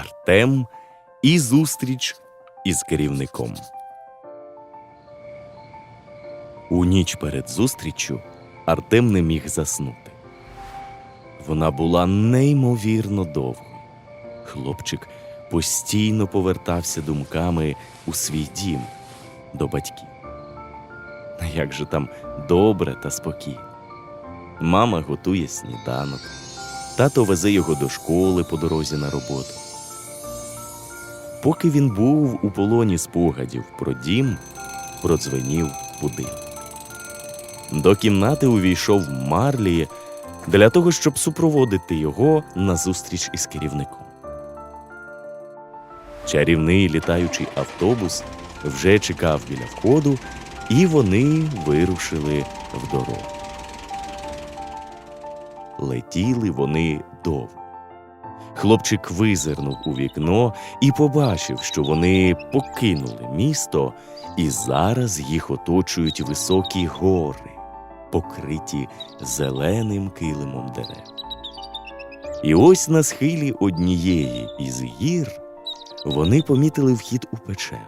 Артем і зустріч із керівником. У ніч перед зустріччю Артем не міг заснути. Вона була неймовірно довгою. Хлопчик постійно повертався думками у свій дім до батьків. Як же там добре та спокійно. Мама готує сніданок, тато везе його до школи по дорозі на роботу. Поки він був у полоні спогадів про дім, продзвенів будинок. До кімнати увійшов Марлі для того, щоб супроводити його на зустріч із керівником. Чарівний літаючий автобус вже чекав біля входу, і вони вирушили в дорогу. Летіли вони довго. Хлопчик визирнув у вікно і побачив, що вони покинули місто, і зараз їх оточують високі гори, покриті зеленим килимом дерев. І ось на схилі однієї із гір вони помітили вхід у печеру,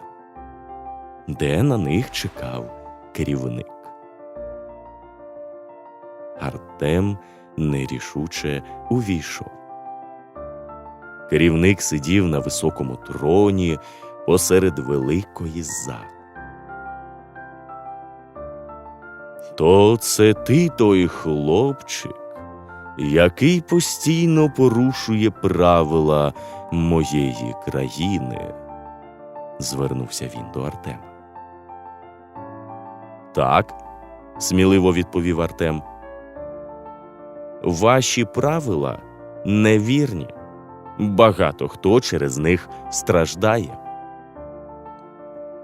де на них чекав керівник. Артем нерішуче увійшов. Керівник сидів на високому троні посеред великої зали. То це ти той хлопчик, який постійно порушує правила моєї країни, звернувся він до Артема. Так, сміливо відповів Артем. Ваші правила невірні. Багато хто через них страждає.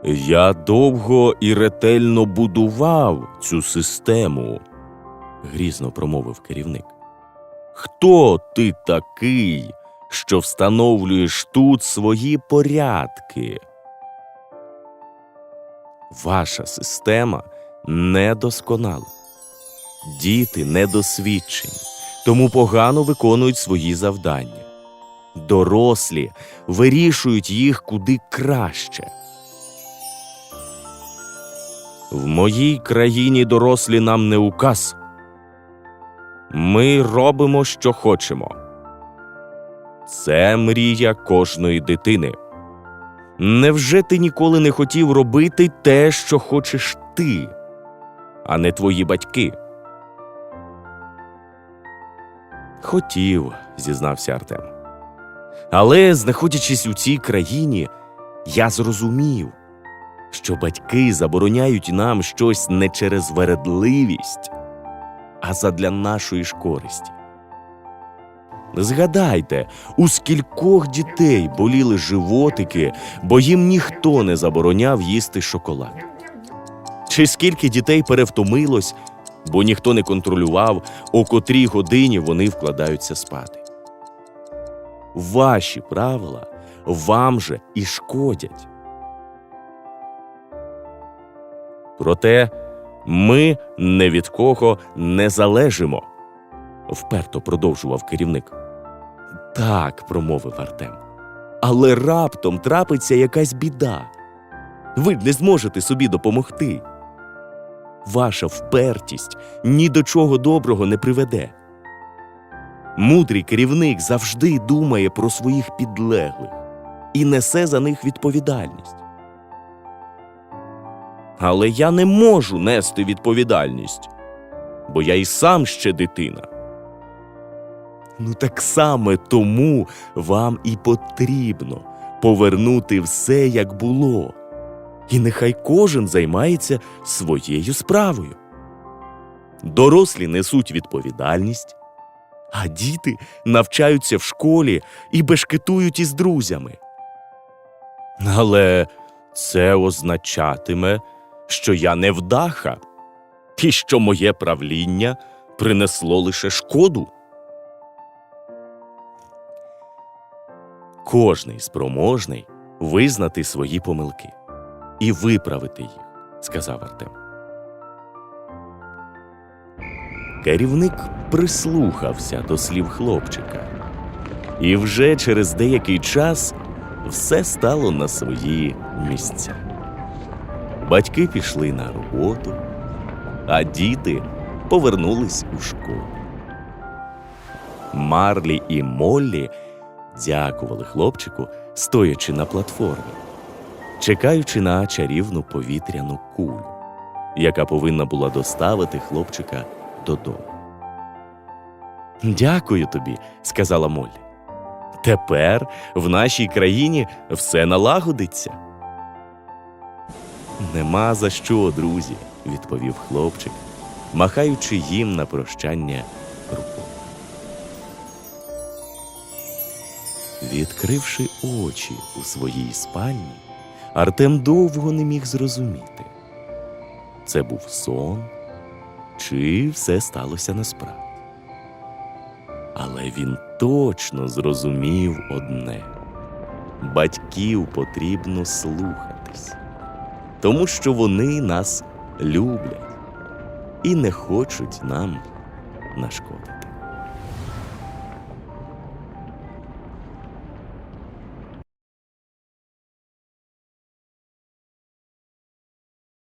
Я довго і ретельно будував цю систему, грізно промовив керівник. Хто ти такий, що встановлюєш тут свої порядки? Ваша система недосконала. Діти недосвідчені, тому погано виконують свої завдання. Дорослі вирішують їх куди краще. В моїй країні дорослі нам не указ. Ми робимо, що хочемо. Це мрія кожної дитини. Невже ти ніколи не хотів робити те, що хочеш ти, а не твої батьки? Хотів, зізнався Артем. Але, знаходячись у цій країні, я зрозумів, що батьки забороняють нам щось не через вередливість, а задля нашої ж користі. Згадайте, у скількох дітей боліли животики, бо їм ніхто не забороняв їсти шоколад. Чи скільки дітей перевтомилось, бо ніхто не контролював, о котрій годині вони вкладаються спати. Ваші правила вам же і шкодять. Проте ми не від кого не залежимо, вперто продовжував керівник. Так, промовив Артем. Але раптом трапиться якась біда. Ви не зможете собі допомогти. Ваша впертість ні до чого доброго не приведе. Мудрий керівник завжди думає про своїх підлеглих і несе за них відповідальність. Але я не можу нести відповідальність, бо я і сам ще дитина. Ну так саме тому вам і потрібно повернути все, як було, і нехай кожен займається своєю справою. Дорослі несуть відповідальність, а діти навчаються в школі і бешкетують із друзями. Але це означатиме, що я невдаха, і що моє правління принесло лише шкоду. Кожний спроможний визнати свої помилки і виправити їх, сказав Артем. Керівник прислухався до слів хлопчика. І вже через деякий час все стало на свої місця. Батьки пішли на роботу, а діти повернулись у школу. Марлі і Моллі дякували хлопчику, стоячи на платформі, чекаючи на чарівну повітряну кулю, яка повинна була доставити хлопчика додому. Дякую тобі, сказала Моллі. Тепер в нашій країні все налагодиться. Нема за що, друзі, відповів хлопчик, махаючи їм на прощання рукою. Відкривши очі у своїй спальні, Артем довго не міг зрозуміти, це був сон, чи все сталося насправді. Але він точно зрозумів одне: батьків потрібно слухатись, тому що вони нас люблять і не хочуть нам нашкодити.